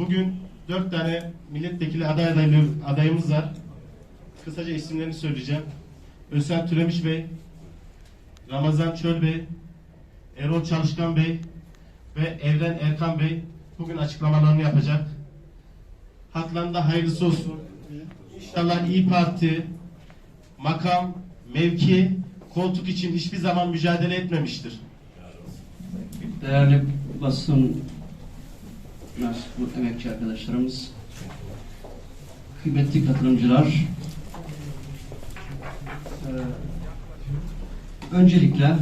Bugün dört tane milletvekili aday adaylı, adayımız var. Kısaca isimlerini söyleyeceğim. Özlem Türemiş Bey, Ramazan Çöl Bey, Erol Çalışkan Bey ve Evren Erkan Bey bugün açıklamalarını yapacak. Haklarında hayırlısı olsun. İnşallah İyi Parti makam, mevki, koltuk için hiçbir zaman mücadele etmemiştir. Değerli basın mensubu emekçi arkadaşlarımız, kıymetli katılımcılar, eee, öncelikle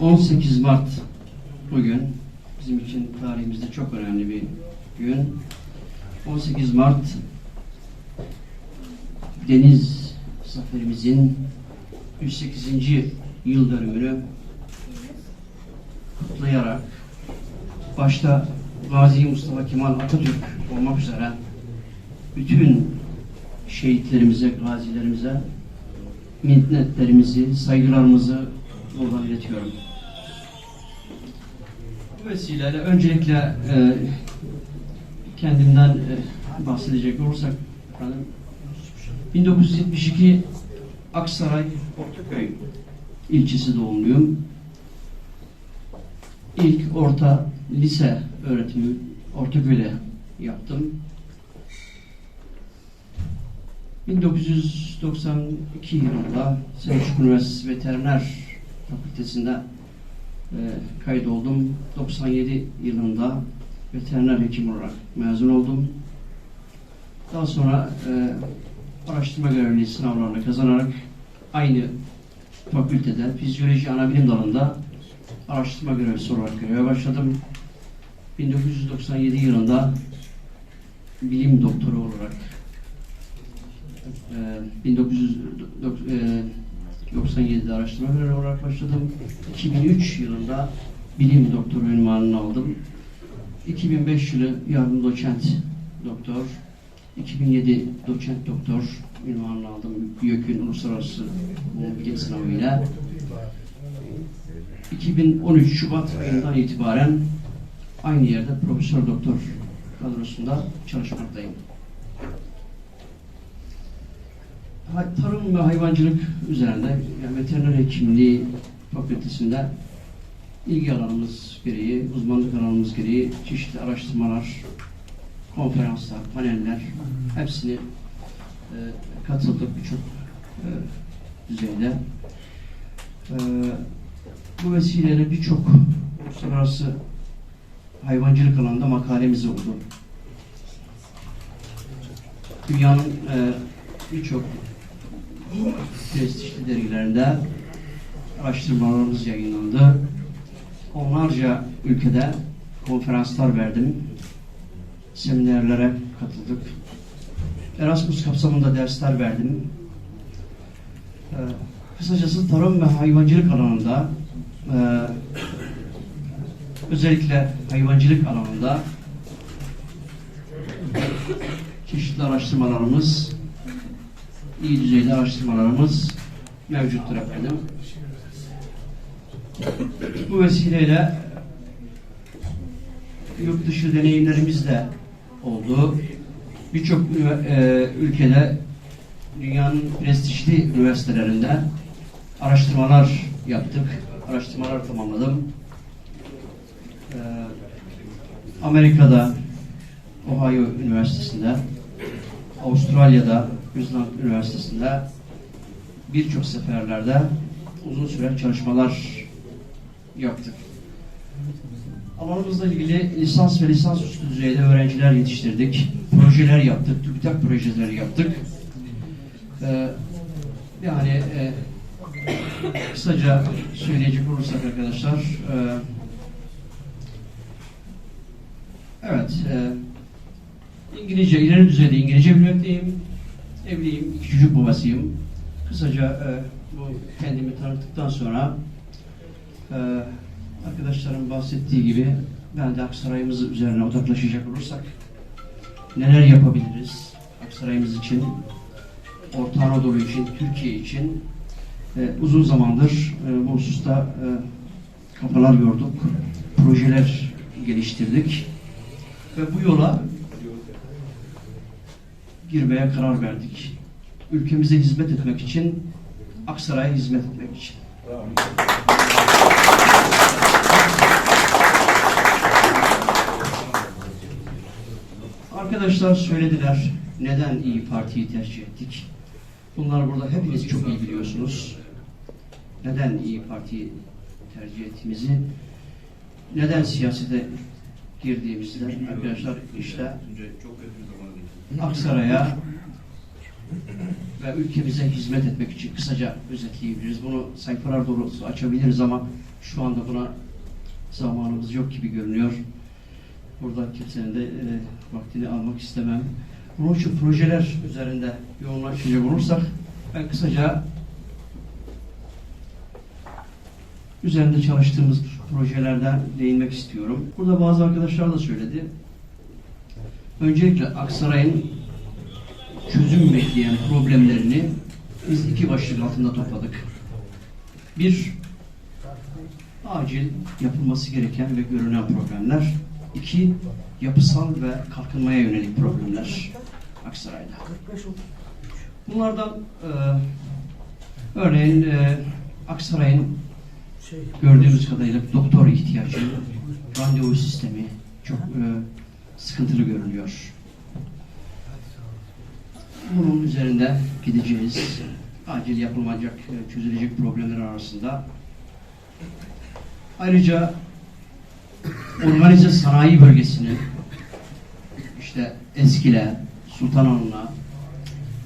18 Mart bugün bizim için tarihimizde çok önemli bir gün. 18 Mart Deniz Zaferimizin 108. yıl dönümünü kutlayarak başta Gazi Mustafa Kemal Atatürk olmak üzere bütün şehitlerimize, gazilerimize minnetlerimizi, saygılarımızı buradan iletiyorum. Bu vesileyle öncelikle e, kendimden e, bahsedecek olursak efendim 1972 Aksaray Ortaköy ilçesi doğumluyum. İlk orta lise öğretimi Ortaköy'de yaptım. 1992 yılında Selçuk Üniversitesi Veteriner Fakültesi'nde e, kaydoldum. 97 yılında veteriner hekim olarak mezun oldum. Daha sonra e, araştırma görevliliği sınavlarını kazanarak aynı fakültede fizyoloji anabilim dalında araştırma görevlisi olarak göreve başladım. 1997 yılında bilim doktoru olarak e, 1997'de araştırma görevi olarak başladım. 2003 yılında bilim doktoru ünvanını aldım. 2005 yılı yardım doçent doktor, 2007 doçent doktor ünvanını aldım. YÖK'ün uluslararası bilim sınavıyla. 2013 Şubat ayından itibaren aynı yerde profesör doktor kadrosunda çalışmaktayım. Tarım ve hayvancılık üzerinde yani veteriner hekimliği fakültesinde ilgi alanımız gereği, uzmanlık alanımız gereği çeşitli araştırmalar, konferanslar, paneller hepsini e, katıldık birçok e, düzeyde. E, bu vesileyle birçok uluslararası hayvancılık alanında makalemiz oldu. Dünyanın e, birçok prestijli dergilerinde araştırmalarımız yayınlandı. Onlarca ülkede konferanslar verdim. Seminerlere katıldık. Erasmus kapsamında dersler verdim. Ee, kısacası tarım ve hayvancılık alanında e, özellikle hayvancılık alanında çeşitli araştırmalarımız, iyi düzeyde araştırmalarımız mevcuttur efendim. Bu vesileyle yurt dışı deneyimlerimiz de oldu. Birçok e, ülkede dünyanın prestijli üniversitelerinde araştırmalar yaptık. Araştırmalar tamamladım. Ee, Amerika'da Ohio Üniversitesi'nde, Avustralya'da Queensland Üniversitesi'nde birçok seferlerde uzun süre çalışmalar yaptık. Alanımızla ilgili lisans ve lisansüstü düzeyde öğrenciler yetiştirdik. Projeler yaptık, TÜBİTAK projeleri yaptık. Ee, yani e, kısaca söyleyecek olursak arkadaşlar, e, evet, e, İngilizce, ileri düzeyde İngilizce bilmekteyim. Evliyim, iki çocuk babasıyım. Kısaca e, bu kendimi tanıttıktan sonra e, arkadaşlarım bahsettiği gibi ben de Aksaray'ımız üzerine odaklaşacak olursak neler yapabiliriz Aksaray'ımız için, Orta Anadolu için, Türkiye için e, uzun zamandır e, bu hususta e, kafalar yorduk, projeler geliştirdik. Ve bu yola girmeye karar verdik. Ülkemize hizmet etmek için, Aksaray'a hizmet etmek için. Arkadaşlar söylediler neden İyi Parti'yi tercih ettik. Bunlar burada hepiniz çok iyi biliyorsunuz. Neden İyi Parti'yi tercih ettiğimizi, neden siyasete girdiğimizde arkadaşlar işte Aksaray'a ve ülkemize hizmet etmek için kısaca özetleyebiliriz. Bunu sayfalar dolusu açabiliriz ama şu anda buna zamanımız yok gibi görünüyor. Burada kimsenin de e, vaktini almak istemem. Bunun için projeler üzerinde yoğunlaşacak olursak ben kısaca üzerinde çalıştığımız projelerden değinmek istiyorum. Burada bazı arkadaşlar da söyledi. Öncelikle Aksaray'ın çözüm bekleyen problemlerini biz iki başlık altında topladık. Bir, acil yapılması gereken ve görünen problemler. İki, yapısal ve kalkınmaya yönelik problemler Aksaray'da. Bunlardan e, örneğin e, Aksaray'ın gördüğümüz kadarıyla doktor ihtiyacı, randevu sistemi çok e, sıkıntılı görünüyor. Bunun üzerinde gideceğiz. Acil yapılacak, e, çözülecek problemler arasında. Ayrıca organize sanayi bölgesini işte Eskile, Sultanahmet'e,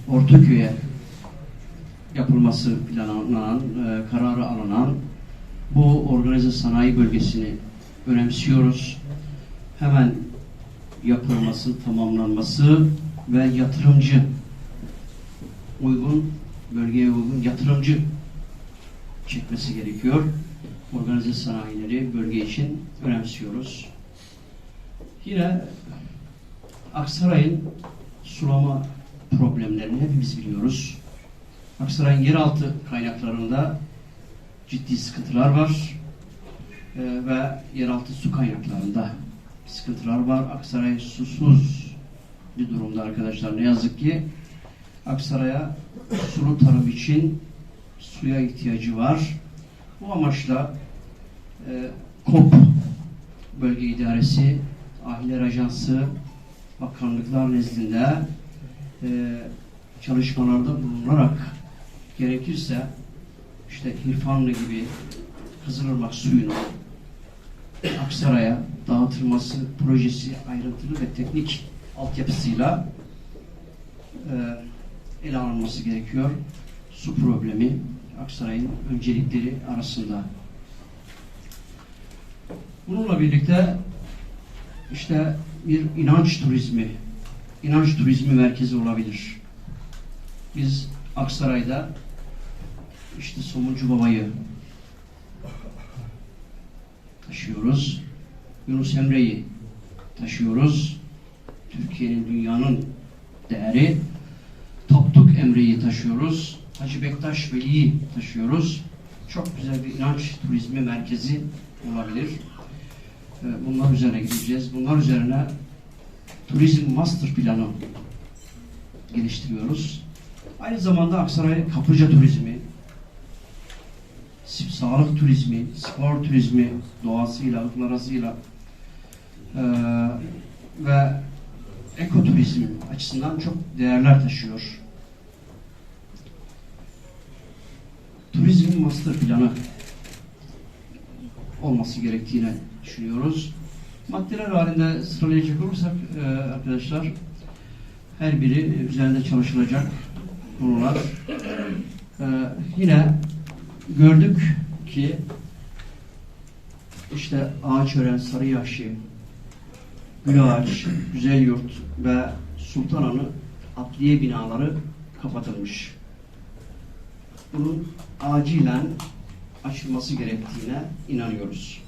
Ortaköy'e yapılması planlanan, e, kararı alınan bu organize sanayi bölgesini önemsiyoruz. Hemen yapılması, tamamlanması ve yatırımcı uygun, bölgeye uygun yatırımcı çekmesi gerekiyor. Organize sanayileri bölge için önemsiyoruz. Yine Aksaray'ın sulama problemlerini hepimiz biliyoruz. Aksaray'ın yeraltı kaynaklarında ciddi sıkıntılar var Ee, ve yeraltı su kaynaklarında sıkıntılar var. Aksaray susuz bir durumda arkadaşlar. Ne yazık ki Aksaray'a sulu tarım için suya ihtiyacı var. Bu amaçla e, KOP Bölge İdaresi, Ahiler Ajansı, bakanlıklar nezdinde e, çalışmalarda bulunarak gerekirse işte İrfanlı gibi Kızılırmak suyunu Aksaray'a dağıtılması projesi ayrıntılı ve teknik altyapısıyla e, ele alınması gerekiyor. Su problemi Aksaray'ın öncelikleri arasında. Bununla birlikte işte bir inanç turizmi, inanç turizmi merkezi olabilir. Biz Aksaray'da işte Somuncu Baba'yı taşıyoruz. Yunus Emre'yi taşıyoruz. Türkiye'nin dünyanın değeri. Toptuk Emre'yi taşıyoruz. Hacı Bektaş Veli'yi taşıyoruz. Çok güzel bir inanç turizmi merkezi olabilir. Ee, Bunlar üzerine gideceğiz. Bunlar üzerine turizm master planı geliştiriyoruz. Aynı zamanda Aksaray kaplıca turizmi, sağlık turizmi, spor turizmi doğasıyla, ıhlarasıyla eee ve ekoturizm açısından çok değerler taşıyor. Turizm master planı olması gerektiğini düşünüyoruz. Maddeler halinde sıralayacak olursak eee, arkadaşlar her biri üzerinde çalışılacak konular. Eee, yine gördük ki işte Ağaçören, Sarıyaşı, Gülağaç, Güzelyurt ve Sultananı adliye binaları kapatılmış. Bunun acilen açılması gerektiğine inanıyoruz.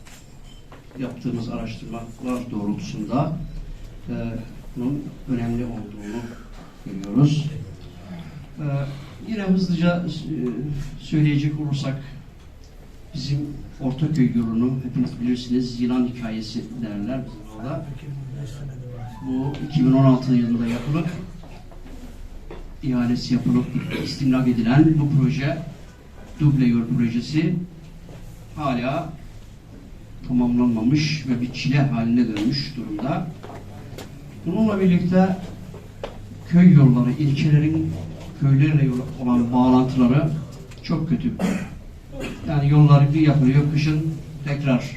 Yaptığımız araştırmalar doğrultusunda e, bunun önemli olduğunu görüyoruz. E, yine hızlıca e, söyleyecek olursak bizim Ortaköy yolunu hepiniz bilirsiniz yılan hikayesi derler bizim orada. bu 2016 yılında yapılıp ihalesi yapılıp istimlak edilen bu proje duble yol projesi hala tamamlanmamış ve bir çile haline dönmüş durumda. Bununla birlikte köy yolları, ilçelerin köylerle olan bağlantıları çok kötü. Yani yollar bir yapılıyor, kışın tekrar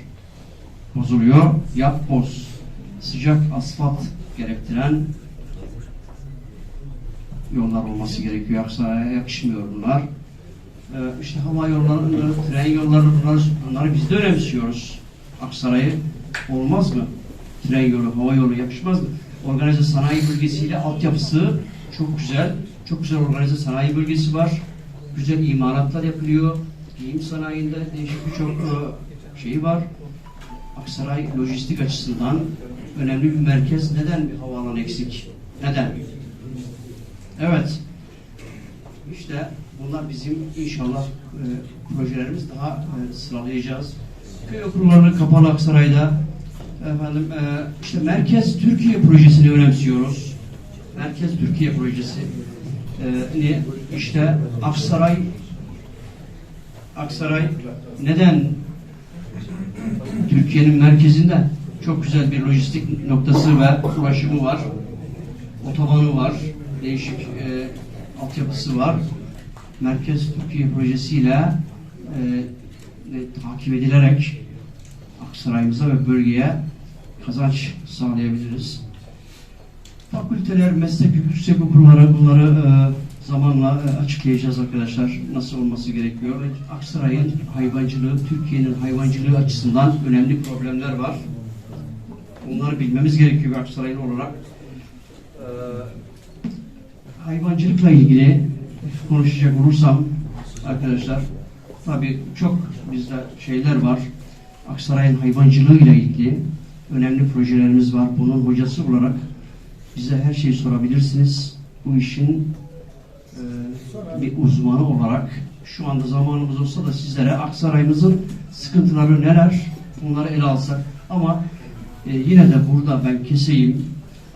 bozuluyor. Yap boz, sıcak asfalt gerektiren yollar olması gerekiyor. Aksaray'a yakışmıyor bunlar. Ee, işte hava yolları, tren yolları bunları, bunları biz de önemsiyoruz. Aksaray'ı olmaz mı? Tren yolu, hava yolu yakışmaz mı? Organize sanayi bölgesiyle altyapısı çok güzel. Çok güzel organize sanayi bölgesi var. Güzel imalatlar yapılıyor. Giyim sanayinde değişik birçok e, şeyi var. Aksaray lojistik açısından önemli bir merkez. Neden bir havaalanı eksik? Neden? Evet. İşte bunlar bizim inşallah e, projelerimiz daha e, sıralayacağız. Köy okulları kapalı Aksaray'da. Efendim e, işte Merkez Türkiye projesini önemsiyoruz. Merkez Türkiye projesi. E, işte Aksaray Aksaray neden Türkiye'nin merkezinde çok güzel bir lojistik noktası ve ulaşımı var. Otobanı var. Değişik e, altyapısı var. Merkez Türkiye projesiyle e, e, takip edilerek Aksaray'ımıza ve bölgeye kazanç sağlayabiliriz. Fakülteler, meslek yüksek okulları bunları e, zamanla e, açıklayacağız arkadaşlar. Nasıl olması gerekiyor. Aksaray'ın hayvancılığı, Türkiye'nin hayvancılığı açısından önemli problemler var. Bunları bilmemiz gerekiyor Aksaraylı olarak. E, hayvancılıkla ilgili konuşacak olursam arkadaşlar tabii çok bizde şeyler var. Aksaray'ın hayvancılığıyla ilgili önemli projelerimiz var. Bunun hocası olarak bize her şeyi sorabilirsiniz. Bu işin e, bir uzmanı olarak şu anda zamanımız olsa da sizlere Aksaray'ımızın sıkıntıları neler bunları ele alsak. Ama e, yine de burada ben keseyim,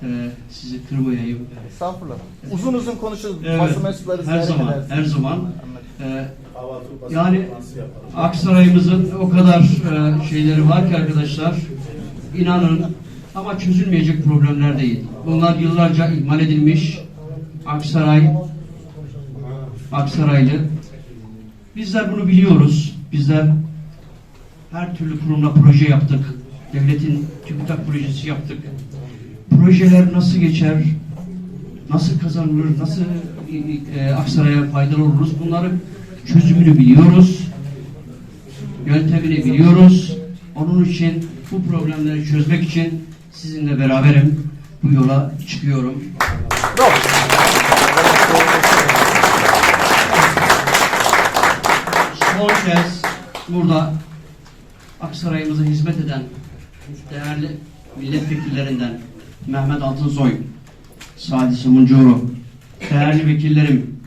e, sizi kırmayayım. Estağfurullah. Uzun uzun konuşuruz. Evet, Basın mensupları her zaman, edersiniz. her zaman. E, Yani. Aksaray'ımızın o kadar e, şeyleri var ki arkadaşlar, inanın ama çözülmeyecek problemler değil. Bunlar yıllarca ihmal edilmiş. Aksaray, Aksaraylı. Bizler bunu biliyoruz. Bizler her türlü kurumla proje yaptık. Devletin TÜBİTAK projesi yaptık. Projeler nasıl geçer, nasıl kazanılır, nasıl e, e, Aksaray'a faydalı oluruz bunları çözümünü biliyoruz. Yöntemini biliyoruz. Onun için bu problemleri çözmek için sizinle beraberim. Bu yola çıkıyorum. Son kez burada Aksaray'ımıza hizmet eden değerli milletvekillerinden Mehmet Altınsoy, Sadi Sumuncuoğlu, değerli vekillerim,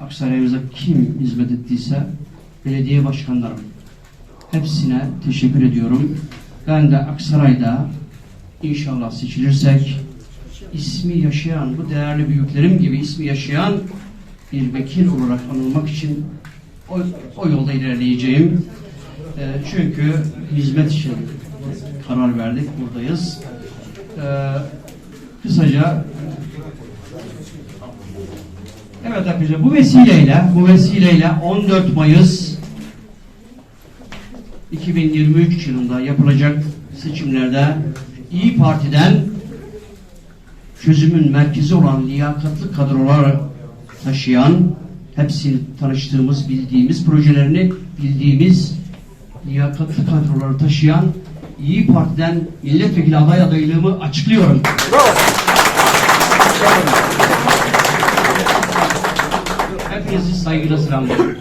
Aksaray'ımıza kim hizmet ettiyse belediye başkanlarım hepsine teşekkür ediyorum. Ben de Aksaray'da inşallah seçilirsek ismi yaşayan, bu değerli büyüklerim gibi ismi yaşayan bir vekil olarak anılmak için o, o yolda ilerleyeceğim. Ee, çünkü hizmet için karar verdik, buradayız. Ee, kısaca Evet arkadaşlar bu vesileyle bu vesileyle 14 Mayıs 2023 yılında yapılacak seçimlerde İyi Parti'den çözümün merkezi olan liyakatlı kadrolar taşıyan hepsini tanıştığımız, bildiğimiz projelerini bildiğimiz liyakatlı kadroları taşıyan İyi Parti'den milletvekili aday adaylığımı açıklıyorum. Hepinizi saygıyla selamlıyorum.